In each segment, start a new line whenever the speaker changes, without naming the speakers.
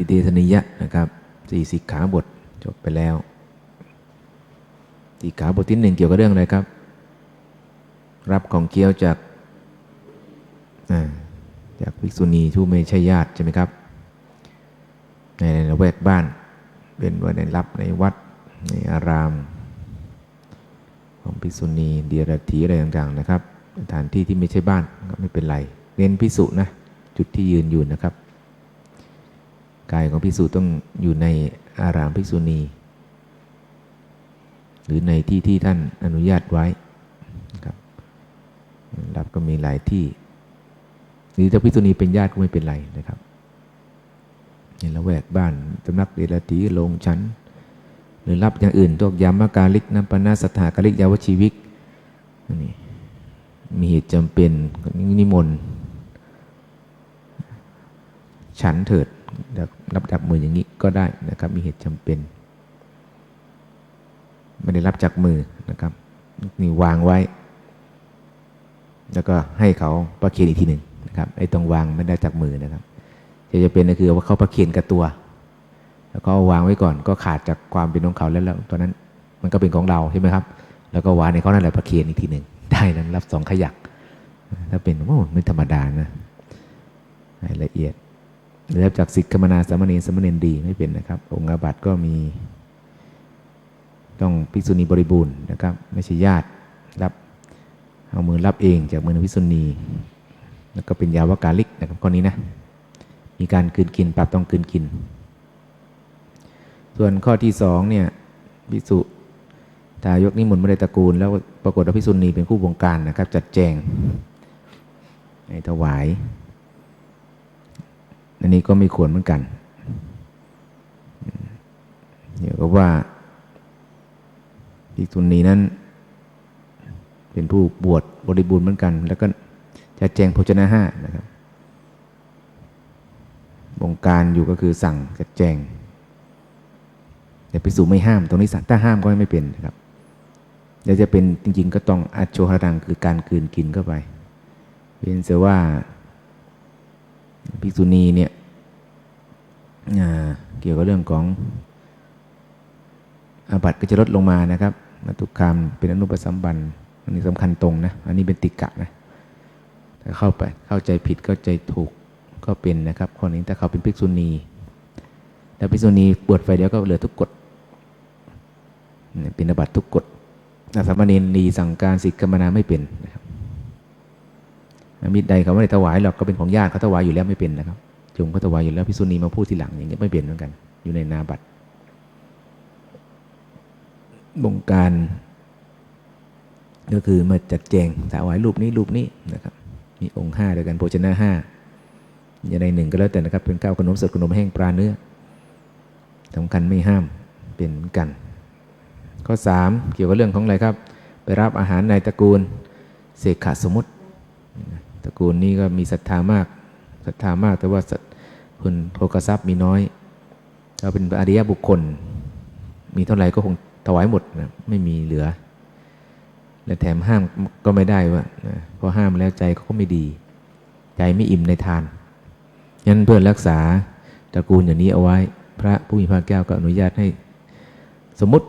ติเทสนิยะนะครับสี่สิกขาบทจบไปแล้วสิกขาบทที่หนึ่งเกี่ยวกับเรื่องอะไรครับ รับของเกี้ยวจากอ่าจากภิกษุณีผู้ไม่ใช่ญาติใช่ไหมครับ ในในละแวกบ้านเป็นว่าในรับในวัดในอาราม ของภิกษุณีเดียรถีอะไรต่างๆนะครับสถานที่ที่ไม่ใช่บ้านก็ไม่เป็นไรเน้นพิสุนะจุดที่ยืนอยู่นะครับ กายของพิสุต้องอยู่ในอารามภิกษุณี หรือในที่ที่ท่านอนุญาตไว้ครับรับก็มีหลายที่ หรือถ้าภิกษุณีเป็นญาติก็ไม่เป็นไรนะครับในละแวกบ้านสำนักเดรถีโรงชั้น หรือรับอย่างอื่นพวกยามกาลิกน้ำปนาสถากาลิกยาวชีวิกนี่มีเหตุจำเป็นนิมนต์ฉันเถิด รับจากมืออย่างนี้ก็ได้นะครับ มีเหตุจำเป็น ไม่ได้รับจากมือนะครับนี่วางไว้ แล้วก็ให้เขาประเคนอีกทีหนึ่งนะครับไอ้ตรงวางไม่ได้จากมือนะครับจะจะเป็นก็คือว่าเขาประเคนกับตัว แล้วก็วางไว้ก่อน ก็ขาดจากความเป็นของเขาแล้วแล้วตอนนั้นมันก็เป็นของเราใช่ไหมครับ แล้วก็วางในเขานั่นแหละประเคนอีกทีหนึ่งได้นั้นรับสองขยักถ้าเป็นโอ้ไม่ธรรมดานะรายละเอียด หรือรับจากสิกขมนาสามเณรสามเณรดีไม่เป็นนะครับ องค์อาบัติก็มี ต้องภิกษุณีบริบูรณ์นะครับ ไม่ใช่ญาติรับเอามือรับเองจากมือภิกษุณี แล้วก็เป็นยาวกาลิกนะครับข้อนี้นะ มีการคืนกินปรับต้องคืนกิน ส่วนข้อที่สองเนี่ยพิสุทายกนิมนต์ไม่ได้ตระกูล แล้วปรากฏว่าพิสุณีเป็นผู้บงการนะครับ จัดแจงให้ถวาย อันนี้ก็ไม่ควรเหมือนกันเดี๋ยวก็ว่าพิสุณีนั้น เป็นผู้บวชบริบูรณ์เหมือนกัน แล้วก็จัดแจงโภชนะห้านะครับบงการอยู่ก็คือสั่งจัดแจง แต่พิสูจไม่ห้าม ตรงนี้ถ้าห้ามก็ไม่เป็นนะครับเดี๋ยวจะเป็นจริง ๆ ก็ต้องอัจโชหรังคือการคืนกินเข้าไป เป็นเสว่า ภิกษุณีเนี่ยเกี่ยวกับเรื่องของอาบัติก็จะลดลงมานะครับมาตุคามเป็นอนุปสัมบันอันนี้สำคัญตรงนะอันนี้เป็นติกะนะถ้าเข้าไปเข้าใจผิดเข้าใจถูกก็เป็นนะครับคนนี้ถ้าเขาเป็นภิกษุณีแต่ภิกษุณีบวชไฟเดียวก็เหลือทุกกฎเป็นอาบัติทุกกฎถ้าสามเณรนีสั่งการสิกขมนาไม่เป็นนะครับ มิตรใดเขาไม่ได้ถวายหรอกก็เป็นของญาติเขาถวายอยู่แล้วไม่เป็นนะครับจงเขาถวายอยู่แล้วพิษุณีมาพูดทีหลังอย่างเงี้ยไม่เป็นเหมือนกัน อยู่ในนาบัตรบงการ ก็คือมาจัดแจงถวายรูปนี้รูปนี้นะครับ มีองค์ห้าด้วยกันโภชนะห้าอย่างใดหนึ่งก็แล้วแต่นะครับ เป็นข้าวขนมสดขนมแห้งปลาเนื้อสำคัญไม่ห้ามเป็นกัน ข้อ 3 เกี่ยวกับเรื่องของอะไรครับ ไปรับอาหารในตระกูลเสกขาสมุติ ตระกูลนี้ก็มีศรัทธามากศรัทธามากแต่ว่าคุณโภกทรัพย์มีน้อยเราเป็นอริยบุคคล มีเท่าไหร่ก็คงถวายหมดนะไม่มีเหลือ และแถมห้ามก็ไม่ได้ว่าพอห้ามแล้วใจก็ไม่ดี ใจไม่อิ่มในทานยันเพื่อรักษาตระกูลอย่างนี้เอาไว้ พระผู้มีพระแก้วก็อนุญาตให้ สมมติ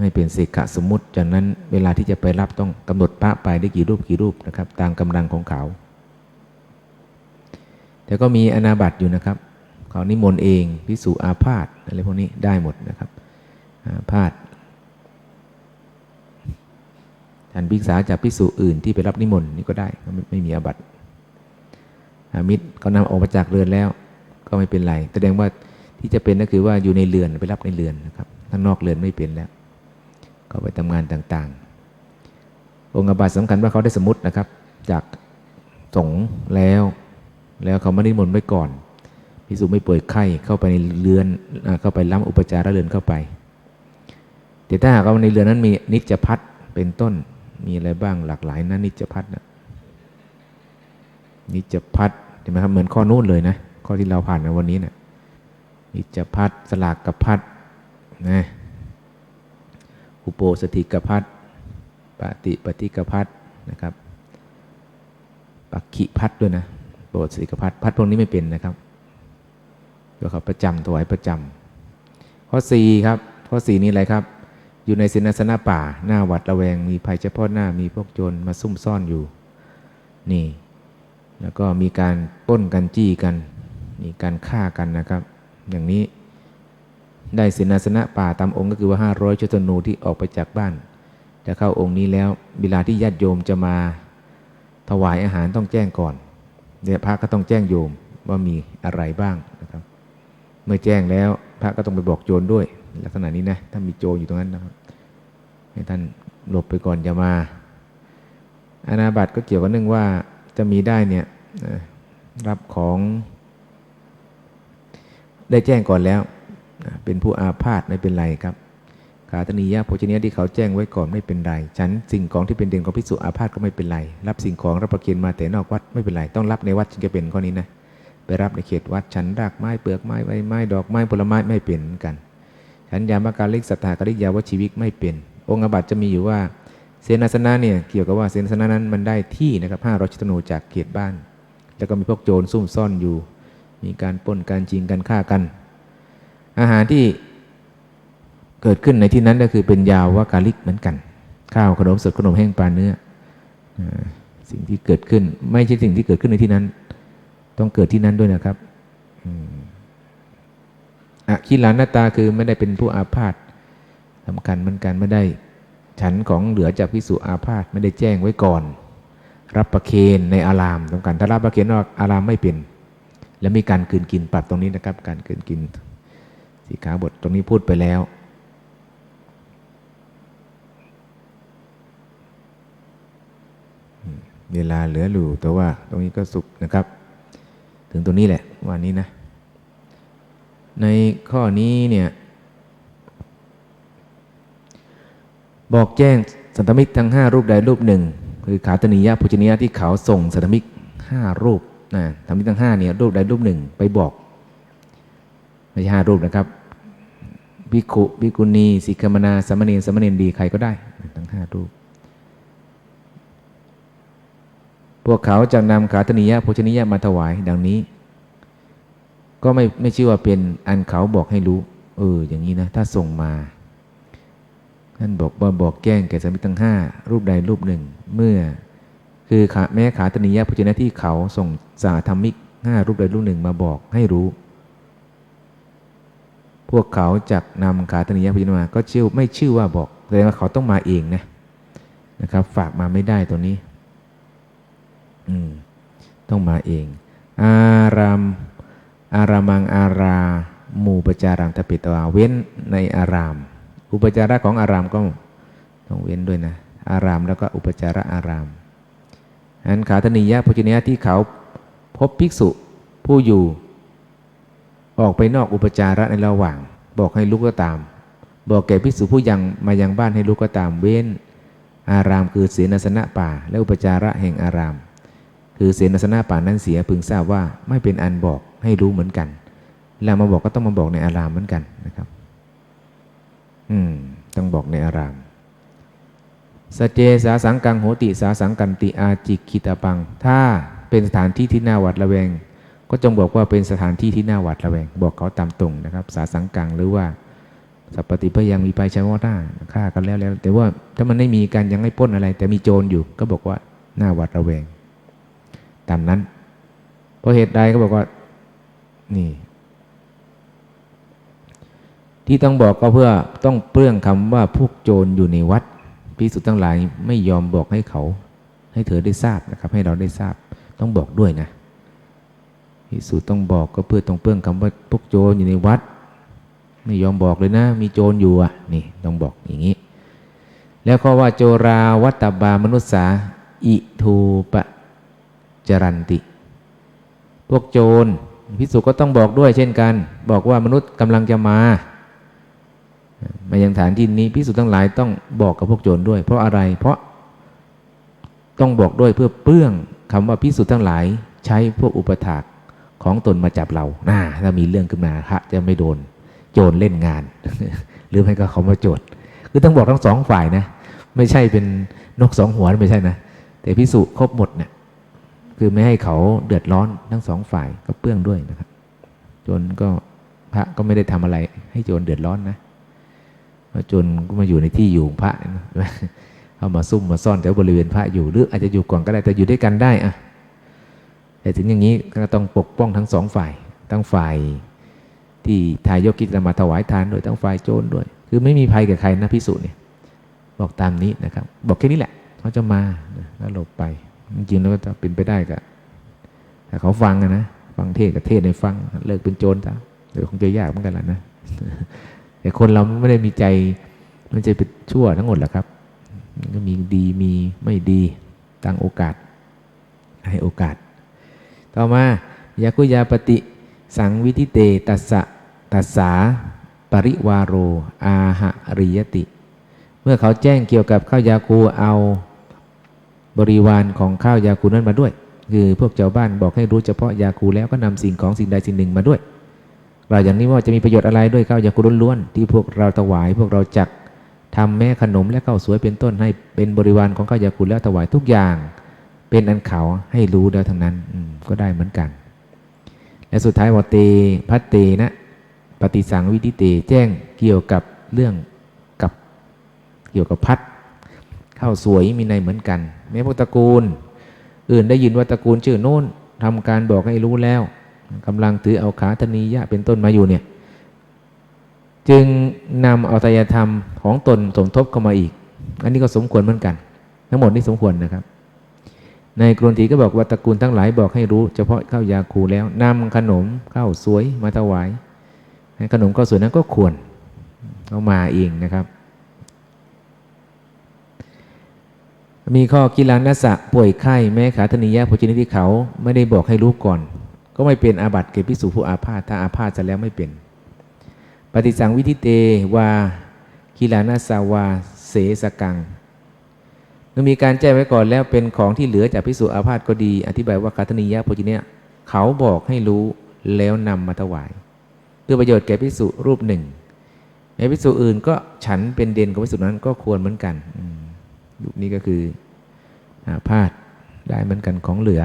ให้เป็นเสกะสมมุติจากนั้นเวลาที่จะไปรับต้องกำหนดพระไปได้กี่รูปกี่รูปนะครับ ตามกำลังของเขา แต่ก็มีอนาบัตอยู่นะครับ เขานิมนต์เองพิสูอาพาธอะไรพวกนี้ได้หมดนะครับอาพาธท่านภิกษาจากพิสูอื่นที่ไปรับนิมนต์นี่ก็ได้ไม่ไม่มีอาบัติอามิตรเขานำออกมาจากเรือนแล้ว ก็ไม่เป็นไรแสดงว่าที่จะเป็นก็คือว่าอยู่ในเรือนไปรับในเรือนนะครับข้างนอกเรือนไม่เป็นแล้ว ก็ไปทำงานต่างๆ องค์อาบัติสำคัญว่าเขาได้สมมตินะครับ จากสงแล้ว แล้วเขาไม่ได้มนไว้ก่อนพิสูจไม่ป่วยไข้เข้าไปในเรือนเข้าไปล้ำอุปจาระเรือนเข้าไป แต่ถ้าหากว่าในเรือนนั้นมีนิจพัฒเป็นต้นมีอะไรบ้างหลากหลายนะนิจพัฒนะนิจพัฒเห็นไหมครับเหมือนข้อนู้นเลยนะข้อที่เราผ่านในวันนี้นะ่ะนิจพัฒสลากกับพัฒนะ อุโปสถิกพัฒปฏิปฏิกพัฒนะครับปักขิพัฒด้วยนะโปรสถิกพัฒพัฒพวกนี้ไม่เป็นนะครับเวก็เขาประจำถวายประจำข้อสี่ครับ ข้อสี่นี้อะไรครับ อยู่ในเสนาสนะป่า หน้าวัดระแวง มีภัยเฉพาะหน้ามีพวกโจรมาซุ่มซ่อนอยู่ นี่ แล้วก็มีการป้นกันจี้กัน มีการฆ่ากันนะครับ อย่างนี้ ได้เสนาสนะป่าตามองค์ก็คือว่า 500ชุดธนูที่ออกไปจากบ้านจะเข้าองค์นี้แล้ว เวลาที่ญาติโยมจะมาถวายอาหารต้องแจ้งก่อนเดี๋ยพระก็ต้องแจ้งโยมว่ามีอะไรบ้างนะครับ เมื่อแจ้งแล้วพระก็ต้องไปบอกโจรด้วย ลักษณะนี้นะถ้ามีโจรอยู่ตรงนั้นนะครับ ให้ท่านหลบไปก่อนอย่ามาอาณาบัตก็เกี่ยวกับเรื่องว่าจะมีได้เนี่ยรับของ ได้แจ้งก่อนแล้ว เป็นผู้อาพาธไม่เป็นไรครับขาตนียะโภชเนียที่เขาแจ้งไว้ก่อนไม่เป็นไร ฉันสิ่งของที่เป็นเด่นของพิสุอาพาธก็ไม่เป็นไร รับสิ่งของรับประเคนมาแต่นอกวัดไม่เป็นไร ต้องรับในวัดจึงจะเป็นข้อนี้นะ ไปรับในเขตวัดฉันรากไม้เปลือกไม้ใบไม้ดอกไม้ผลไม้ไม่เป็นเหมือนกัน ฉันยามการล็กสัทธากริยาวชีวิตไม่เป็น องค์อบัตจะมีอยู่ว่าเสนาสนะเนี่ยเกี่ยวกับว่าเสนาสนะนั้นมันได้ที่นะครับห้าร้อยชิตนูจากเขตบ้าน แล้วก็มีพวกโจรซุ่มซ่อนอยู่ มีการป้นการจริงการฆ่ากัน อาหารที่เกิดขึ้นในที่นั้นก็คือเป็นยาววากาลิกเหมือนกัน ข้าวขนมสดขนมแห้งปลาเนื้อสิ่งที่เกิดขึ้น ไม่ใช่สิ่งที่เกิดขึ้นในที่นั้น ต้องเกิดที่นั้นด้วยนะครับอะคิลานาตาคือไม่ได้เป็นผู้อาพาธสำคัญเหมือนกันไม่ได้ ฉันของเหลือจากพิสุอาพาธไม่ได้แจ้งไว้ก่อน รับประเคนในอารามสำคัญถ้ารับประเคนนอกอารามไม่เป็น แล้วมีการคืนกินปรับตรงนี้นะครับ การคืนกิน สีขาบทตรงนี้พูดไปแล้ว เวลาเหลืออยู่แต่ว่าตรงนี้ก็สุกนะครับ ถึงตรงนี้แหละวันนี้นะ ในข้อนี้เนี่ย บอกแจ้งสันตมิกทั้ง 5 รูปใดรูปหนึ่ง คือขาตนียะพุชนียะที่เขาส่งสันตมิก5รูปนะสันตมิกทั้ง5เนี่ยรูปใดรูปหนึ่ง ไปบอก ไม่ใช่ห้ารูปนะครับภิกขุภิกุณีสิกขมนาสมณรสมณรดีใครก็ได้ทั้งห้ารูป พวกเขาจะนำขาตนียะโภชนียะมาถวายดังนี้ ก็ไม่ไม่ชื่อว่าเป็นอันเขาบอกให้รู้ เออ อย่างนี้นะ ถ้าส่งมาท่านบอกว่าบอกแก้งแก่สมิตทั้งห้ารูปใดรูปหนึ่ง เมื่อ คือขาแม้ขาตนียะโภชนียะที่เขาส่งสาธรรมิกห้ารูปใดรูปหนึ่งมาบอกให้รู้ วกเขาจะนำขาตนียะโภชนียะมาก็เชื่อไม่ชื่อว่าบอกแสดงว่าเขาต้องมาเองนะนะครับ ฝากมาไม่ได้ตัวนี้ อืม ต้องมาเอง อาราม อารามังอารามูปจารังทปิตวาเว้นในอาราม อุปจาระของอารามก็ต้องเว้นด้วยนะ อารามแล้วก็อุปจาระอารามอันขาธนิยะปุจเนียที่เขาพบภิกษุผู้อยู่ ออกไปนอกอุปจาระในระหว่าง บอกให้ลุกก็ตาม บอกแก่ภิกษุผู้ยังมายังบ้านให้ลุกก็ตามเว้น อารามคือเสนาสนะป่า และอุปจาระแห่งอาราม คือเสนาสนะป่านั้นเสียพึงทราบว่าไม่เป็นอันบอกให้รู้เหมือนกันแล้วมาบอกก็ต้องมาบอกในอารามเหมือนกันนะครับ อืม ต้องบอกในอารามสเจสาสังกังโหติสาสังกันติอาจิกิตาปัง ถ้าเป็นสถานที่ที่น่าหวัดระแวง ก็จงบอกว่าเป็นสถานที่ที่น่าหวัดระแวง บอกเขาตามตรงนะครับ สาสังกังหรือว่าสัพปฏิพยังมีไปใช้ว่าหน้าฆ่ากันแล้วแล้ว แต่ว่าถ้ามันไม่มีการยังไม่ป้นอะไร แต่มีโจรอยู่ ก็บอกว่าน่าหวัดระแวง ตามนั้นเพราะเหตุใดก็บอกว่า นี่ ที่ต้องบอกก็เพื่อต้องเปลื้องคำว่าพวกโจรอยู่ในวัดพิสุทั้งหลายไม่ยอมบอกให้เขา ให้เธอได้ทราบนะครับ ให้เราได้ทราบ ต้องบอกด้วยนะ พิสุต้องบอกก็เพื่อต้องเปื้องคำว่าพวกโจรอยู่ในวัด ไม่ยอมบอกเลยนะ มีโจรอยู่อะนี่ต้องบอกอย่างนี้ แล้วก็ว่าโจราวัตตบามนุษสาอิทูปจรันติ พวกโจรพิสุก็ต้องบอกด้วยเช่นกัน บอกว่ามนุษย์กำลังจะมา มายังฐานที่นี้พิสุทั้งหลายต้องบอกกับพวกโจรด้วย เพราะอะไรเพราะต้องบอกด้วยเพื่อเปื้องคำว่าพิสุทั้งหลายใช้พวกอุปถาก ของตนมาจับเราน่าถ้ามีเรื่องขึ้นมาพระจะไม่โดนโจรเล่นงาน หรือไม่ก็เขามาโจทย์คือต้องบอกทั้งสองฝ่ายนะ ไม่ใช่เป็นนกสองหัวไม่ใช่นะ แต่พิสุครบหมดเนี่ยคือไม่ให้เขาเดือดร้อนทั้งสองฝ่ายก็เปื้องด้วยนะครับจนก็พระก็ไม่ได้ทำอะไร ให้โจรเดือดร้อนนะพราะโจรก็มาอยู่ในที่อยู่ของพระนะเอามาซุ่มมาซ่อนแถวบริเวณพระอยู่หรืออาจจะอยู่ก่อนก็ได้แต่อยู่ด้วยกันได้อะ แต่ถึงอย่างนี้ก็ต้องปกป้องทั้งสองฝ่าย ทั้งฝ่ายที่ทายกกิจจะมาถวายทานด้วยทั้งฝ่ายโจรด้วย คือไม่มีภัยกับใครนะพิสุเนี่ยบอกตามนี้นะครับ บอกแค่นี้แหละเขาจะมาแล้วหลบไป จริงๆแล้วก็จะเป็นไปได้ก็ถ้าเขาฟังนะฟังเทศกับเทศในฟัง เลิกเป็นโจรซะเดี๋ยวคงจะยากเหมือนกันแหละนะแต่คนเราไม่ได้มีใจมันจะเป็นชั่วทั้งหมดหรอกครับก็มีดีมีไม่ดีตั้งโอกาส ให้โอกาส ต่อมายาคุยาปฏิสังวิธิเตตัสสะตัสสาปริวาโร อาหะริยติ เมื่อเขาแจ้งเกี่ยวกับข้าวยาคูเอาบริวารของข้าวยาคูนั้นมาด้วย คือพวกเจ้าบ้านบอกให้รู้เฉพาะยาคูแล้วก็นำสิ่งของสิ่งใดสิ่งหนึ่งมาด้วย เราอย่างนี้ว่าจะมีประโยชน์อะไรด้วยข้าวยาคูล้วนๆที่พวกเราถวายพวกเราจักทำแม่ขนมและข้าวสวยเป็นต้นให้เป็นบริวารของข้าวยาคูแล้วถวายทุกอย่าง เป็นอันเขาให้รู้แล้วทั้งนั้นก็ได้เหมือนกัน และสุดท้ายวาเตพัตเตนะ ปฏิสังวิธิเตแจ้งเกี่ยวกับเรื่องกับเกี่ยวกับพัดข้าวสวยมีในเหมือนกันแม้พวกตระกูล อื่นได้ยินว่าตระกูลชื่อโน้นทำการบอกให้รู้แล้วกำลังถือเอาขาธนียะเป็นต้นมาอยู่เนี่ย จึงนำเอาตยธรรมของตนสมทบเข้ามาอีก อันนี้ก็สมควรเหมือนกัน ทั้งหมดนี่สมควรนะครับ ในกรนทีก็บอกว่าตระกูลทั้งหลายบอกให้รู้ เฉพาะข้าวยาคูแล้วนำขนมข้าวสวยมาถวายขนมข้าวสวยนั้นก็ควรเอามาเองนะครับ มีข้อกิลานัสสะป่วยไข้แม้ขาธนิยะโภชนิที่เขาไม่ได้บอกให้รู้ก่อน ก็ไม่เป็นอาบัติเกพิสูผู้อาพาธถ้าอาพาธจะแล้วไม่เป็น ปฏิสังวิธิเตวากิลานัสสาวาเสสกัง มื่อมีการแจ้งไว้ก่อนแล้วเป็นของที่เหลือจากพิสูจอาพาธก็ดี อธิบายว่าคาธนิยะโภชเนียเขาบอกให้รู้แล้วนำมาถวาย เพื่อประโยชน์แก่พิสุรูปหนึ่งแม้พิสุอื่นก็ฉันเป็นเด่นของพิสุนั้นก็ควรเหมือนกันอืมรูปนี้ก็คืออาพาธได้เหมือนกันของเหลือ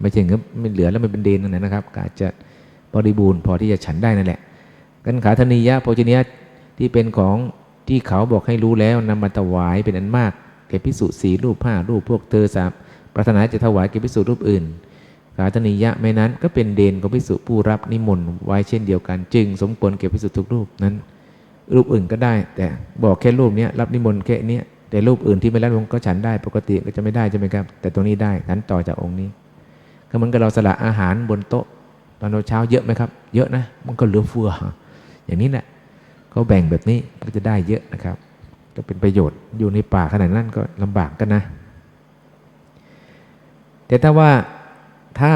ไม่ใช่เงบไม่เหลือแล้วมันเป็นเดนนั่นะนะครับกาจจะบริบูรณ์พอที่จะฉันได้นั่นแหละกันขาธนิยะโภชเนียที่เป็นของ ที่เขาบอกให้รู้แล้วนำมาถวายเป็นอันมากแก่พิสุสีรูปผ้ารูปพวกเธอสามปรารถนาจะถวายแก่พิสุรูปอื่นขาธนิยะไม่นั้นก็เป็นเดนของพิสุผู้รับนิมนต์ไว้เช่นเดียวกัน จึงสมควรแก่พิสุทุกรูปนั้น รูปอื่นก็ได้ แต่บอกแค่รูปนี้รับนิมนต์แค่นี้แต่รูปอื่นที่ไม่รับนิมนต์ก็ฉันได้ปกติก็จะไม่ได้ใช่ไหมครับ แต่ตรงนี้ได้ฉันต่อจากองค์นี้ก็เหมือนกับเราสละอาหารบนโต๊ะ ตอนเช้าเยอะไหมครับ เยอะนะมันก็เหลือเฟืออย่างนี้แหละ เขาแบ่งแบบนี้ก็จะได้เยอะนะครับ ก็เป็นประโยชน์อยู่ในป่าขนาดนั้นก็ลำบากกันนะ แต่ถ้าว่าถ้า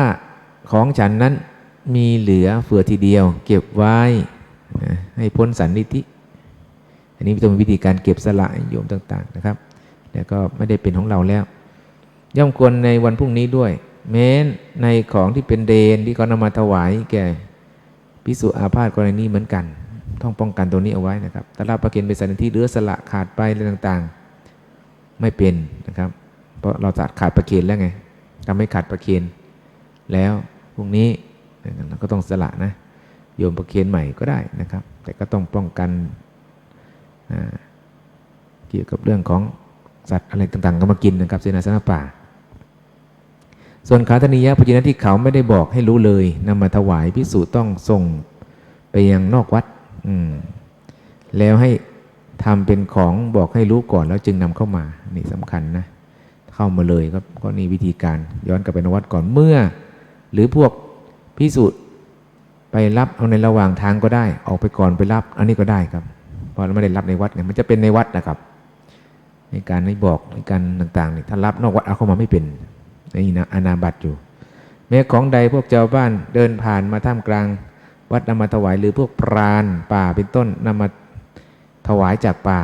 ของฉันนั้นมีเหลือเฟือทีเดียว เก็บไว้ให้พ้นสันนิธิอันนี้ต้องมีวิธีการเก็บสละโยมต่างๆนะครับ แล้วก็ไม่ได้เป็นของเราแล้ว ย่อมควรในวันพรุ่งนี้ด้วย แม้นในของที่เป็นเดนที่เขานำมาถวายแก่พิสุอาพาธกรณีเหมือนกัน ต้องป้องกันตัวนี้เอาไว้นะครับถ้ารับประเคนเป็นสันนิธิหรือสละขาดไปอะไรต่างๆ ไม่เป็นนะครับ เพราะเราจะขาดประเคนแล้วไงทำให้ขาดประเคนแล้วพรุ่งนี้เราก็ต้องสละนะโยมประเคนใหม่ก็ได้นะครับ แต่ก็ต้องป้องกันเกี่ยวกับเรื่องของสัตว์อะไรต่างๆ ก็มากินนะครับเสนาสนะป่า ส่วนขาธนิยะพจินะที่เขาไม่ได้บอกให้รู้เลยนำมาถวายพิสูจน์ต้องส่งไปยังนอกวัด แล้วให้ทำเป็นของบอกให้รู้ก่อนแล้วจึงนำเข้ามา นี่สำคัญนะ เข้ามาเลยก็ก็นี่วิธีการย้อนกลับไปนวัดก่อนเมื่อ หรือพวกพิสูจน์ไปรับเอาในระหว่างทางก็ได้ ออกไปก่อนไปรับ อันนี้ก็ได้ครับเพราะเราไม่ได้รับในวัดไงมันจะเป็นในวัดนะครับ ในการให้บอกในการต่างๆนี่ถ้ารับนอกวัดเอาเข้ามาไม่เป็นนี่นะอนาบัตอยู่ แม้ของใดพวกเจ้าบ้านเดินผ่านมาท่ามกลาง วัดนำมาถวายหรือพวกพรานป่าเป็นต้นนำมาถวายจากป่า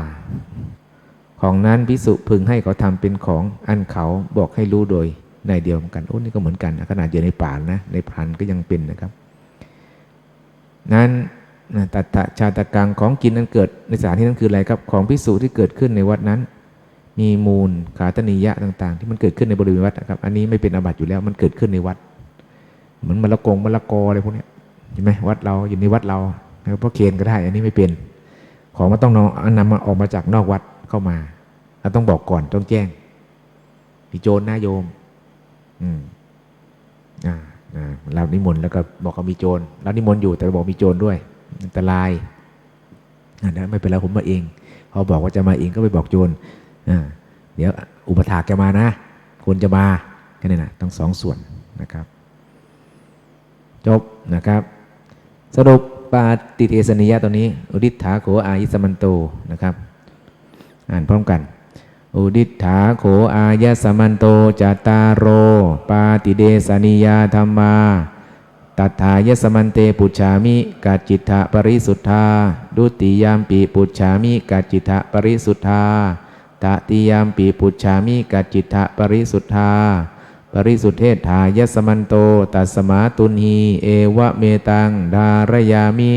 ของนั้นพิสุพึงให้เขาทำเป็นของอันเขาบอกให้รู้โดยในเดียวกันโอ้นี่ก็เหมือนกันนะขนาดอยู่ในป่านะในพรานก็ยังเป็นนะครับ นั้นตัตตะชาตกังของกินนั้นเกิดในสถานที่นั้นคืออะไรครับ ของพิสูจที่เกิดขึ้นในวัดนั้น มีมูลขาตนิยะต่าง ๆ ที่มันเกิดขึ้นในบริเวณวัดนะครับ อันนี้ไม่เป็นอาบัติอยู่แล้วมันเกิดขึ้นในวัด เหมือนมะละกงมะละกออะไรพวกนี้ เห็นไหมวัดเราอยู่ในวัดเราเพราะเคนก็ได้ อันนี้ไม่เป็น ของมันต้องนำนำมาออกมาจากนอกวัดเข้ามาเราต้องบอกก่อนต้องแจ้งมีโจรนะโยม อืม อ่าอ่าเรานิมนต์แล้วก็บอกเขามีโจรเรานิมนต์อยู่แต่บอกมีโจรด้วยอันตรายอ่าไม่เป็นไรผมมาเองพอบอกว่าจะมาเองก็ไปบอกโจรอ่าเดี๋ยว อุปถากแกมานะคุณจะมาแค่นั้นนะต้องสองส่วนนะครับ จบนะครับ สรุปปาติเทสนิยะตัวนี้ อุดิษฐาโขอายิสมันโตนะครับ อ่านพร้อมกัน อุดิษฐาโขอายสมันโตจตารโร ปาติเดสนิยาธรรมาตัทธายสมันเตปุจฉามิกัจจิตถปริสุทธา ดุติยามปีปุจฉามิกัจจิตถปริสุทธาตติยามปีปุจฉามิกัจจิตถปริสุทธา ปริสุทธเทธายสมันโต ตัสมาตุนหีเอวะเมตัง ดารยามิ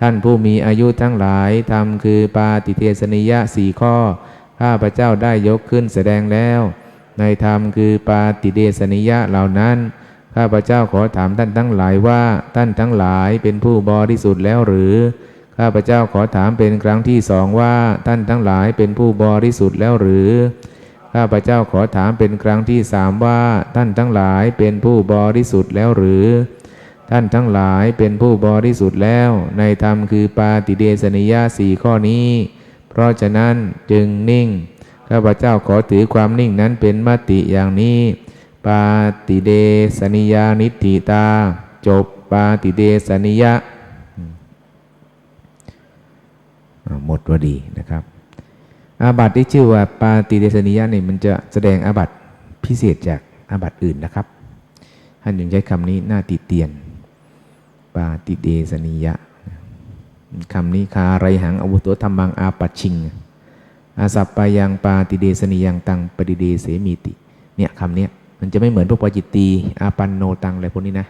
ท่านผู้มีอายุทั้งหลายทำคือปาติเทสนิยะสี่ข้อ ข้าพระเจ้าได้ยกขึ้นแสดงแล้ว ในธรรมคือปาติเดสนิยะเหล่านั้น ข้าพระเจ้าขอถามท่านทั้งหลายว่าท่านทั้งหลายเป็นผู้บริสุทธิ์แล้วหรือ ข้าพระเจ้าขอถามเป็นครั้งที่สองว่าท่านทั้งหลายเป็นผู้บริสุทธิ์แล้วหรือ ข้าพระเจ้าขอถามเป็นครั้งที่สามว่า ท่านทั้งหลายเป็นผู้บริสุทธิ์แล้วหรือ ท่านทั้งหลายเป็นผู้บริสุทธิ์แล้ว ในธรรมคือปาติเดสนิยาสี่ข้อนี้ เพราะฉะนั้นจึงนิ่ง ข้าพเจ้าขอถือความนิ่งนั้นเป็นมติอย่างนี้ ปาติเดสนิยานิติตา จบปาติเดสนิยะอืมอ่าหมดวดีนะครับ อาบัติที่ชื่อว่าปาติเดสนิยะนี่มันจะแสดงอาบัติพิเศษจากอาบัติอื่นนะครับท่านยังใช้คำนี้หน้าติเตียน ปาติเดสนิยะคำนี้คาไรหังอวุโตธรรมังอาปัชิง อาสัปปายังปาติเดสนิยังตังปฏิเดเสมีติ เนี่ยคำนี้มันจะไม่เหมือนพวกปจิตตีอาปันโนตังอะไรพวกนี้นะ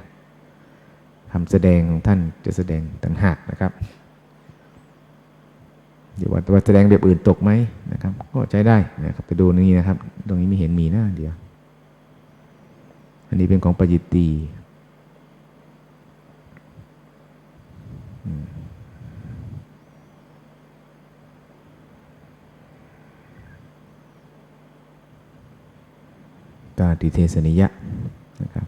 คำแสดงของท่านจะแสดงต่างหากนะครับ เดี๋ยวว่าแสดงแบบอื่นตกไหมนะครับ ก็ใช้ได้นะครับไปดูนี่นะครับ ตรงนี้ไม่เห็นมีนะเดี๋ยว อันนี้เป็นของปจิตตีอืมตาติเทสนิยะนะครับ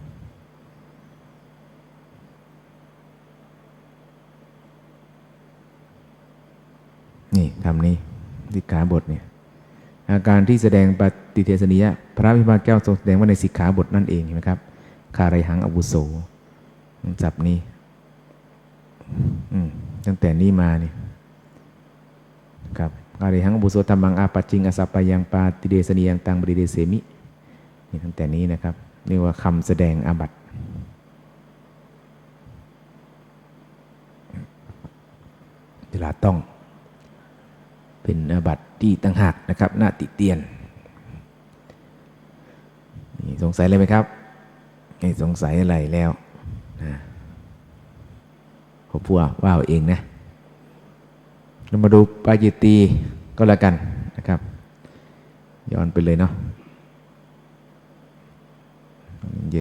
นี่คำนี้สิก ขาบทเนี่ยอาการที่แสดงปฏิเทศนิยะพระพิพาทแก้วทรงแสดงว่าในสิกขาบทนั่นเองเห็นไหมครับคาไรหังอวุโสจับนี้ตั้งแต่นี้มานี่ครับคาไรหังอวุโสธรรมังอาปัจจิงอสัปปยังปาติเดสนียังตังบริเดเสมินี่ตั้งแต่นี้นะครับเรียกว่าคำแสดงอาบัติเวลาต้อง เป็นอาบัติที่ตั้งหากนะครับหน้าติเตียนนี่สงสัยเลยไหมครับไม่สงสัยอะไรแล้วนะผมพูดว่าเอาเองนะเรามาดูปาจิตีก็แล้วกันนะครับ ย้อนไปเลยเนาะ